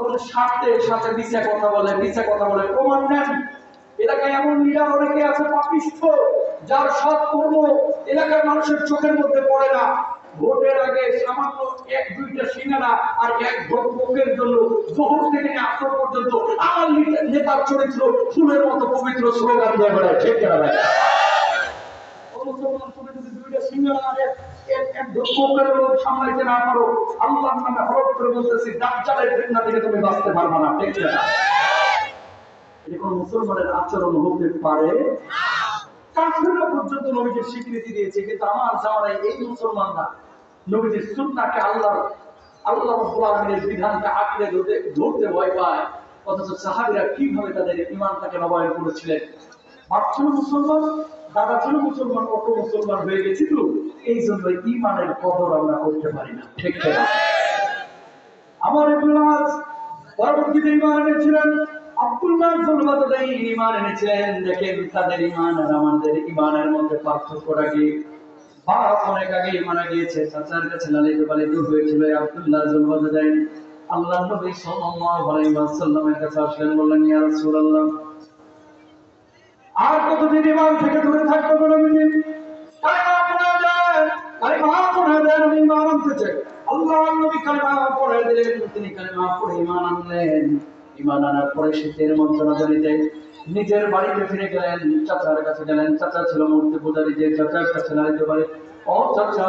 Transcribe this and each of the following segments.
যখন সাথে সাথে দিশা কথা বলে দিশা কথা বলে। প্রমাণ নেন এলাকায় এমন লিডার অনেকে আছে পাপিষ্ঠ, যার সৎ কর্ম এলাকার মানুষের চোখের মধ্যে পড়ে না। ভোটের আগে সামান্য এক, দুইটা সিঙ্গারা আর এক ভোট ভোগের জন্য জোহর থেকে আসর পর্যন্ত আমার নেতার চরিত্র ফুলের মতো পবিত্র স্লোগান বেড়ায় ঠিক কেনা ও আল্লাহর স্বীকৃতি দিয়েছে কিন্তু আমার জামানায় এই মুসলমানরা নবীজির সুন্নাহকে আল্লাহ আল্লাহ রাব্বুল আলামিনের বিধানকে আঁকড়ে ধরতে ধরতে ভয় পায় অথচ সাহাবীরা কীভাবে তাদের ঈমানটাকে নবায়ন করেছিলেন মুসলমান দাদা ছিল মুসলমান অত মুসলমান হয়ে গেছি তো এই জন্য ঈমানের কদর আমরা করতে পারি না। ঠিক আমার ইবনাজ পরবর্তীতে ঈমান এনেছিলেন। আব্দুল্লাহ জুলবাদাই ঈমান এনেছিলেন। দেখেন তাদের ঈমান আর আমাদের ঈমানের মধ্যে পার্থক্যটা কি? বাপ অনেক আগে মারা গিয়েছে চাচার কাছে লালিত পালিত হয়েছিল আব্দুল্লাহ জুলবাদাই আল্লাহ নবী সাল্লাল্লাহু আলাইহি ওয়াসাল্লামের কাছে আসলেন বললেন ইয়া রাসূলুল্লাহ আর কতদিন ইমান থেকে দূরে থাকব বলে পড়ে ইমান ইমান নিজের বাড়িতে ফিরে গেলেন, চাচার কাছে গেলেন। চাচা ছিল মূর্তি পূজারী যে চাচার কাছে নাইতে পারে ও চাচা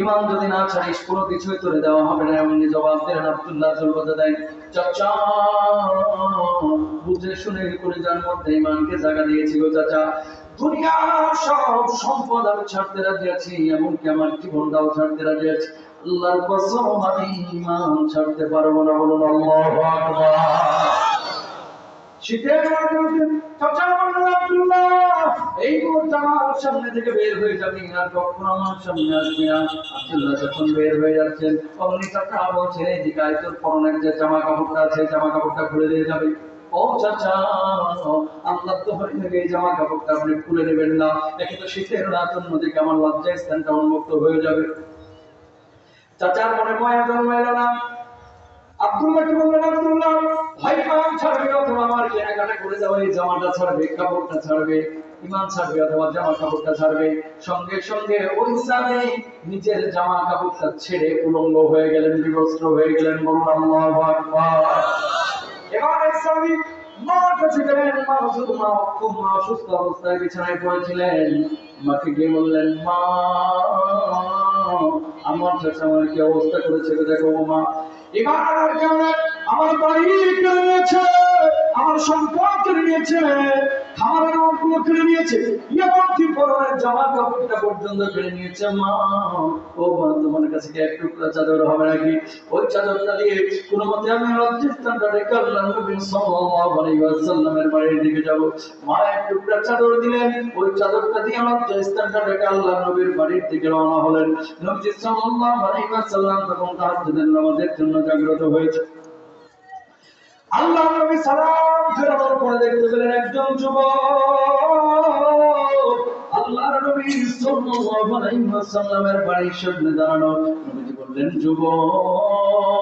ঈমান যদি না ছাড়িস কোনো কিছুই তোরে দেওয়া হবে না। এমনি জবাব দিলেন আব্দুল্লাহ জলবাদা দেয়, চাচা, বুঝে শুনে করে যার মধ্যে ঈমানকে জায়গা দিয়েছি গো চাচা। দুনিয়ার সব সম্পদ আমি ছাড়তে রাজি আছি, এমনকি আমার জীবনটাও ছাড়তে রাজি আছি। আল্লাহর কসম, আমি ঈমান ছাড়তে পারব না। বলুন, আল্লাহু আকবার। শীতের চাচা আব্দুল্লাহ। এই মুহূর্তে আমার সামনে থেকে বের হয়ে যাবি আর কখনো আমার সামনে আসবি না, আব্দুল্লাহ যখন বের হয়ে যাচ্ছেন অমনি চাচা বলছেন এই দিকে তোর পরনের যে জামা কাপড়টা আছে জামা কাপড়টা খুলে দিয়ে যাবে। ও চাচা, আল্লাহ তো হয়ে থেকে এই জামা কাপড়টা আপনি খুলে না। তো শীতের আমার লজ্জা স্থানটা উন্মুক্ত হয়ে যাবে। চাচার মনে না বললেন, আব্দুল্লাহ? ভাই ছাড়বে অথবা আমার কেনাকাটা করে যাও, এই জামাটা ছাড়বে, কাপড়টা ছাড়বে। ইমান ছাড়বে অথবা জামা কাপড়টা ছাড়বে, সঙ্গে সঙ্গে ওই সাথে নিজের জামা কাপড়টা ছেড়ে উলঙ্গ হয়ে গেলেন, বিবস্ত্র হয়ে গেলেন বলুন আল্লাহু এবার মা বললেন আমার কি অবস্থা করেছে মা এবার আর আমার বাড়ি আমার সম্পদ নিয়েছে খাবারের অঙ্কগুলো কেড়ে নিয়েছে। এমনকি পরনের কাপড়টা পর্যন্ত কেড়ে নিয়েছে মা। ও মা তোমার কাছে কি এক টুকরা চাদর হবে নাকি? ওই চাদরটা দিয়ে কোনো মতে আমি রেখে আল্লাহ সাল্লাল্লাহু আলাইহি ওয়াসাল্লামের বাড়ির দিকে যাব। মা, এক টুকরা চাদর দিলেন। ওই চাদরটা দিয়ে রেখে আল্লাহ নবীর বাড়ির দিকে রওনা হলেন। সাল্লাল্লাহু আলাইহি ওয়াসাল্লাম তখন তাহাজ্জুদের নামাজের জন্য জাগ্রত হয়েছে। আল্লাহ নবী সালাম ফেরানোর পরে দেখতে পেলেন একজন যুবক। আল্লাহর নবী সাল্লাল্লাহু আলাইহি ওয়াসাল্লামের বাড়ির সামনে দাঁড়ানো। নবীজি বললেন, যুবক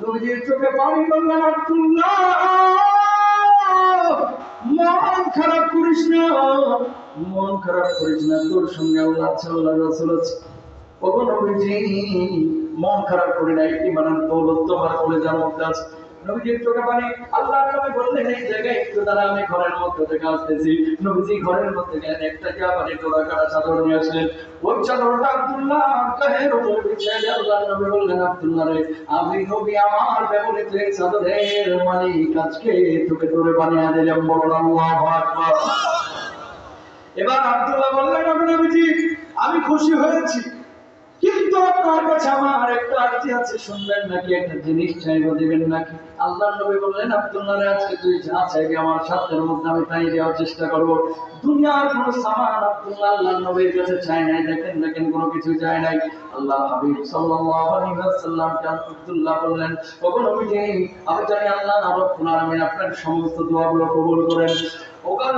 নবীজির চোখে পানি বললেন আব্দুল্লাহ, মন খারাপ করিস না, মন খারাপ করিস না, তোর সঙ্গে আল্লাহ আছে, আল্লাহ রসুল মন খারাপ করি না নাই, ইমানের দৌলত তোমার কলিজার মধ্যে আছে। নবীজির চোখে পানি। নবী বললেন, এই জায়গায় একটু আমি ঘরের মধ্যে থেকে আসতেছি। নবীজি ঘরের মধ্যে গেলেন, একটা কাটা চাদর নিয়ে আসলেন। ওই চাদরটা আব্দুল্লাহ কাহের উপর বিছিয়ে দিয়ে নবী বললেন, আব্দুল্লাহ রে, আমি নবী, আমার ব্যবহৃত এই চাদরের তোকে তোরে আকবার। এবার আব্দুল্লাহ বললেন নবীজি, আমি খুশি হয়েছি। কিন্তু আপনার কাছে আমার একটা আছে, শুনবেন নাকি একটা জিনিস চাইব, দিবেন নাকি? আল্লাহ নবী বললেন আব্দুল্লাহ আজকে তুই যা চাইবি আমার সাধ্যের মধ্যে আমি তাই দেওয়ার চেষ্টা করব। দুনিয়ার কোনো সামান আব্দুল্লাহ আল্লাহ নবীর কাছে চাই নাই, দেখেন দেখেন কোনো কিছু চাই নাই। আল্লাহ হাবিব সাল্লাল্লাহু আলাইহি ওয়াসাল্লাম কান আব্দুল্লাহ বললেন, ওগো নবীজি, আমি জানি আল্লাহ রাব্বুল আলামিন আপনার সমস্ত দোয়াগুলো কবুল করেন। দোয়া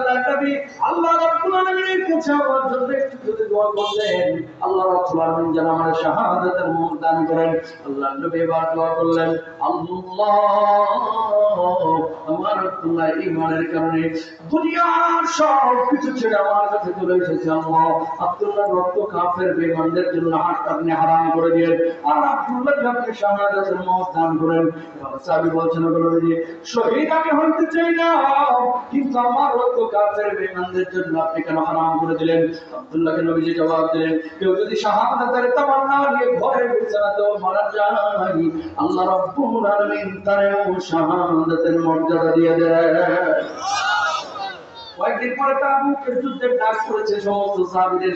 দোয়া ঈমানের কারণে দুনিয়ার সব কিছু ছেড়ে আমার কাছে চলে এসেছে আব্দুল্লাহ রক্ত কাফের বেঈমানদের জন্য হাত আপনি হারাম করে দিলেন আর আব্দুল্লাহ শাহাদাতের মুখ দান করেন। সাহাবী বলছেন শহীদ আমি হইতে চাই না, কিন্তু আমার রক্ত কাফের বেঈমানদের জন্য আপনি কেন হারাম করে দিলেন? জবাব দিলেন, কেউ যদি শাহাদাতের তামান্না নিয়ে ঘরে মারা যায়, আল্লাহ আলামিন শাহাদাতের মর্যাদা দিয়ে দেয় কয়েকদিন পরে তাবুকের যুদ্ধের ডাক পড়েছে সমস্ত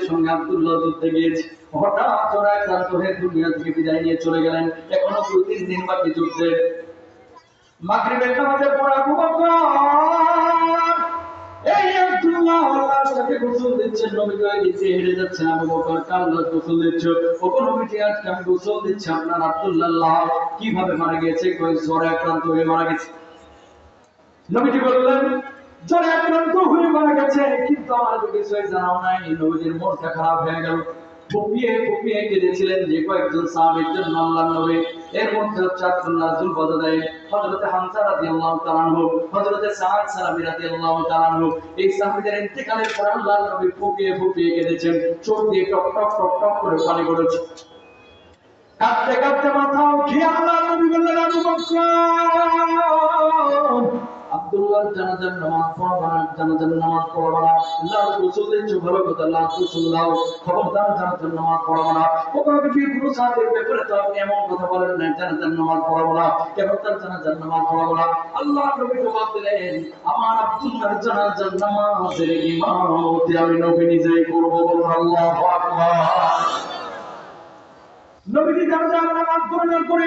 সঙ্গে আব্দুল্লাহ যুদ্ধে গিয়েছে। হঠাৎ দুনিয়া থেকে বিদায় নিয়ে চলে গেলেন, এখনও দুই তিন দিন বাকি যুদ্ধের মাগরিবের নামাজের পর আবু বকর আপনার কীভাবে মারা গেছে জ্বরে আক্রান্ত হয়ে মারা গেছে। নবীটি বললেন, জ্বরে আক্রান্ত হয়ে মারা গেছে, কিন্তু আমার কিছুই জানাও নাই, নবীজির মনটা খারাপ হয়ে গেল। ফুপিয়ে ফুপিয়ে কেঁদেছিলেন যে কয়েকজন সাহাবীর জন্য আল্লাহ নবী। এর মধ্যে হচ্ছে আব্দুল্লাহ জুলফাদাই হযরতে হামজা রাদিয়াল্লাহু তাআলা আনহু, হযরতে সাদ সালামী রাদিয়াল্লাহু তাআলা আনহু। এই সাহাবীদের ইন্তেকালের পর আল্লাহ নবী ফুপিয়ে ফুপিয়ে কেঁদেছেন, চোখ দিয়ে টক টক টক টক করে পানি পড়েছে। কাঁদতে কাঁদতে মাথা উঠিয়ে আল্লাহ নবী বললেন, আবু বকর আব্দুল্লাহ জানাজার নামাজ পড়বা না জানাজার নামাজ পড়বা না আল্লাহ রাসূল দিচ্ছ ভালো কথা আল্লাহ রাসূল দাও, খবরদার জানাজার নামাজ পড়বা না ওখানে কি পুরো সাথে ব্যাপারে তো আপনি এমন কথা বলেন না জানাজার নামাজ পড়বা না কেবল জানাজার নামাজ পড়বা না আল্লাহ নবী জবাব দিলেন, আমার আব্দুল্লাহ জানাজার নামাজের ইমামতি আমি নবী নিজেই করব বলুন আল্লাহু আকবার। নবীজি জানাজার নামাজ পড়ানোর পরে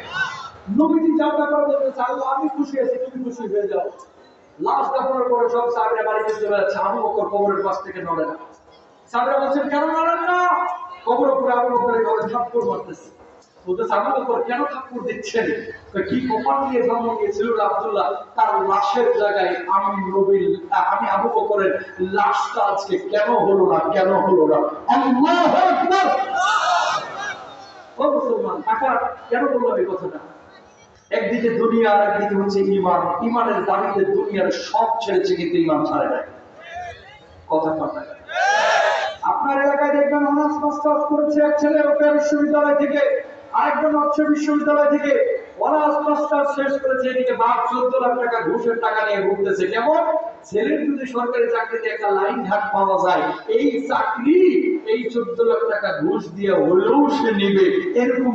নবীজি যাও ব্যাপার বলতেছে আল্লাহ, আমি খুশি আছি, তুমি খুশি হয়ে যাও। লাশ দাফনের পরে সব সাহাবীরা বাড়িতে চলে যাচ্ছে আবু বকর কবরের পাশ থেকে নড়ে না। সাহাবীরা বলছেন, কেন নড়েন না? কবর উপরে ঘরে কেন দিচ্ছেন? কি কপাল জন্ম নিয়েছিল তার লাশের জায়গায় আমি নবীর, আমি আবু বকরের লাশটা আজকে কেন হলো না, কেন হলো না? আল্লাহু আকবার! ও মুসলমান টাকা কেন বললাম এই কথাটা? একদিকে দুনিয়া আর একদিকে হচ্ছে ইমান ইমানের দাবিতে দুনিয়ার সব ছেড়েছে কিন্তু ইমান ছাড়ে নাই। কথা কথা আপনার এলাকায় দেখবেন অনার্স, মাস্টার্স করেছে এক ছেলে বিশ্ববিদ্যালয় থেকে, আরেকজন অর্থ বিশ্ববিদ্যালয় থেকে শেষ করেছে, এদিকে বাপ চোদ্দ লাখ টাকা ঘুষের টাকা নিয়ে ঘুরতেছে। কেমন? ছেলের যদি সরকারি চাকরিতে একটা লাইন ঘাট পাওয়া যায়, এই চাকরি, এই চোদ্দ লাখ টাকা ঘুষ দিয়ে হলেও সে এরকম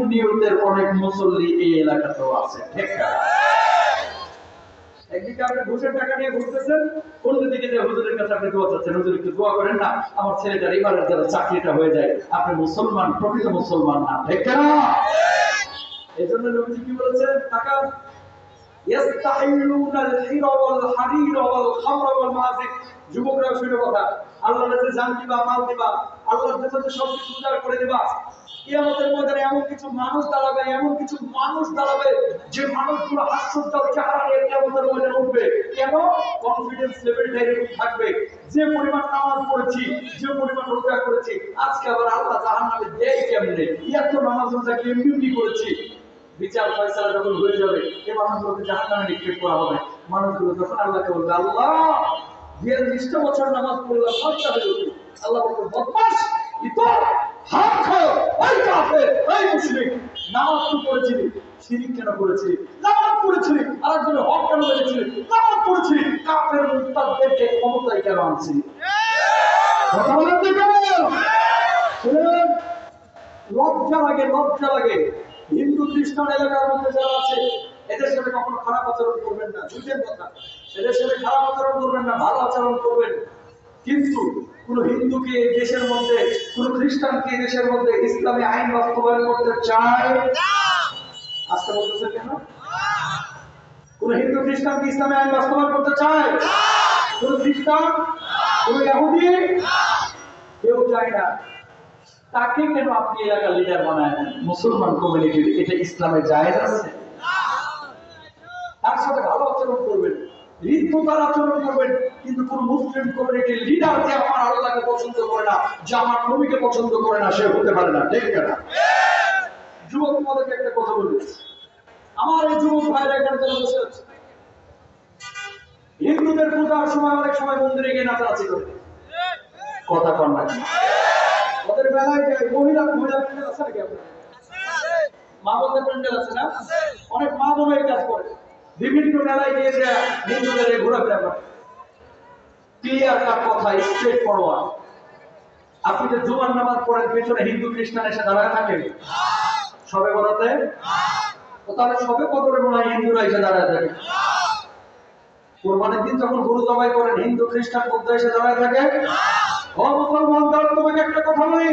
অনেক মুসল্লি এই এলাকাতেও আছে, ঠিক একদিকে আপনি ঘুষের টাকা নিয়ে ঘুরতেছেন, অন্যদিকে যে হুজুরের কাছে আপনি দোয়া চাচ্ছেন, হুজুর, একটু দোয়া করেন না, আমার ছেলেটার এবারের যারা চাকরিটা হয়ে যায়। আপনি মুসলমান, প্রকৃত মুসলমান না, ঠিক না? এই জন্য নবীজি কি বলেছেন? যুবকরা শুনে কথা জান দিবা, মাল দিবা, আল্লাহর সব কিছু করে দিবা। কিয়ামতের ময়দানে এমন কিছু মানুষ দাঁড়াবে, এমন কিছু মানুষ দাঁড়াবে যে মানুষগুলো চেহারা নিয়ে কিয়ামতের ময়দানে উঠবে। কেন? কনফিডেন্স লেভেলটা এরকম থাকবে। যে পরিমাণ নামাজ পড়েছি, যে পরিমাণ রোজা করেছি, আজকে আবার আল্লাহ জাহান্নামে দেয় কেমনে? এত নামাজ রোজা কি করেছি? বিচার ফয়সালা যখন হয়ে যাবে এই মানুষগুলোকে জাহান্নামে নিক্ষেপ করা হবে। মানুষগুলো যখন আল্লাহকে বলবে, আল্লাহ বিয়াল্লিশটা বছর নামাজ পড়লাম সবটা বেরোবে আল্লাহ বলবে, বদমাস হাত খাও ওই ওই মুশরিক। নামাজ তো পড়েছিলি কেন নামাজ পড়েছিলি হক কেন নামাজ পড়েছিলি, কাফের মুস্তাদদেরকে ক্ষমতায় কেন আনছিলি? কথা বলেন কেন লজ্জা লাগে লজ্জা লাগে হিন্দু খ্রিস্টান এলাকার মধ্যে যারা আছে, এদের সাথে কখনো খারাপ আচরণ করবেন না বুঝলেন কথা। এদের সাথে খারাপ আচরণ করবেন না, ভালো আচরণ করবেন। কিন্তু কোন হিন্দুকে দেশের মধ্যে, কোন খ্রিস্টানকে দেশের মধ্যে ইসলামী আইন বাস্তবায়ন করতে চায়? আসতে বলতেছে কেন? কোন হিন্দু খ্রিস্টান কি ইসলামী আইন বাস্তবায়ন করতে চায়? কোন খ্রিস্টান? কোন ইহুদি কেউ চায় না। তাকে কেন আপনি এলাকার লিডার বানায় মুসলমান কমিউনিটির এটা ইসলামে জায়েজ আছে? তার সাথে ভালো আচরণ করবেন আচরণ করবেন, কিন্তু কোন মুসলিম লিডার যে আমার আল্লাহকে পছন্দ করে না, যে আমার নবীকে পছন্দ করে না, সে হতে পারে না। ঠিক না? যুবক, তোমাদেরকে একটা কথা বলি। আমার এই যুবক ভাইরা এখানে বসে আছে? হিন্দুদের পূজার সময় অনেক সময় মন্দিরে গিয়ে নাচানাচি করে। কথা কন না। করে। আপনি যে জুমার নামাজ পড়েন, পেছনে হিন্দু, খ্রিস্টান এসে দাঁড়ায় থাকেন? সবে বলাতে তাহলে সবে কদরে মনে হয় হিন্দুরা এসে দাঁড়ায় থাকে। কোরবানির দিন যখন গরু জবাই করেন, হিন্দু, খ্রিস্টান, বৌদ্ধ এসে দাঁড়ায় থাকে? ও মুসলমান তোমাকে একটা কথা বলি।